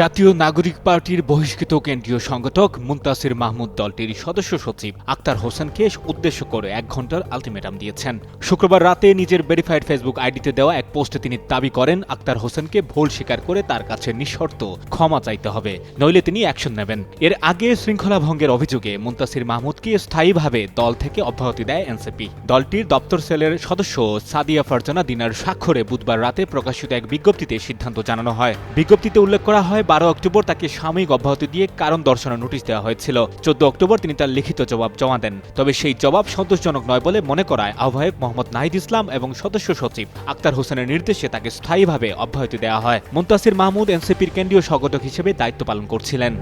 জাতীয় নাগরিক পার্টির বহিষ্কৃত কেন্দ্রীয় সংগঠক মুন্তাসির মাহমুদ দলটির সদস্য সচিব আক্তার হোসেনকে উদ্দেশ্য করে এক ঘণ্টার আলটিমেটাম দিয়েছেন। শুক্রবার রাতে নিজের ভেরিফাইড ফেসবুক আইডিতে দেওয়া এক পোস্টে তিনি দাবি করেন, আক্তার হোসেনকে ভুল স্বীকার করে তার কাছে নিঃশর্ত ক্ষমা চাইতে হবে, নইলে তিনি অ্যাকশন নেবেন। এর আগে শৃঙ্খলা ভঙ্গের অভিযোগে মুন্তাসির মাহমুদকে স্থায়ীভাবে দল থেকে অব্যাহতি দেয় এনসিপি। দলটির দপ্তর সেলের সদস্য সাদিয়া ফারজানা দিনার স্বাক্ষরে বুধবার রাতে প্রকাশিত এক বিজ্ঞপ্তিতে সিদ্ধান্ত জানানো হয়। বিজ্ঞপ্তিতে উল্লেখ করা হয় বারো অক্টোবর তাকে সাময়িক অব্যাহতি দিয়ে কারণ দর্শানোর নোটিশ দেওয়া হয়েছিল। চোদ্দ অক্টোবর তিনি তার লিখিত জবাব জমা দেন। তবে সেই জবাব সন্তোষজনক নয় বলে মনে করায় আহ্বায়ক মোহাম্মদ নাহিদ ইসলাম এবং সদস্য সচিব আক্তার হোসেনের নির্দেশে তাকে স্থায়ীভাবে অব্যাহতি দেওয়া হয়। মুন্তাসির মাহমুদ এনসিপির কেন্দ্রীয় সংগঠক হিসেবে দায়িত্ব পালন করছিলেন।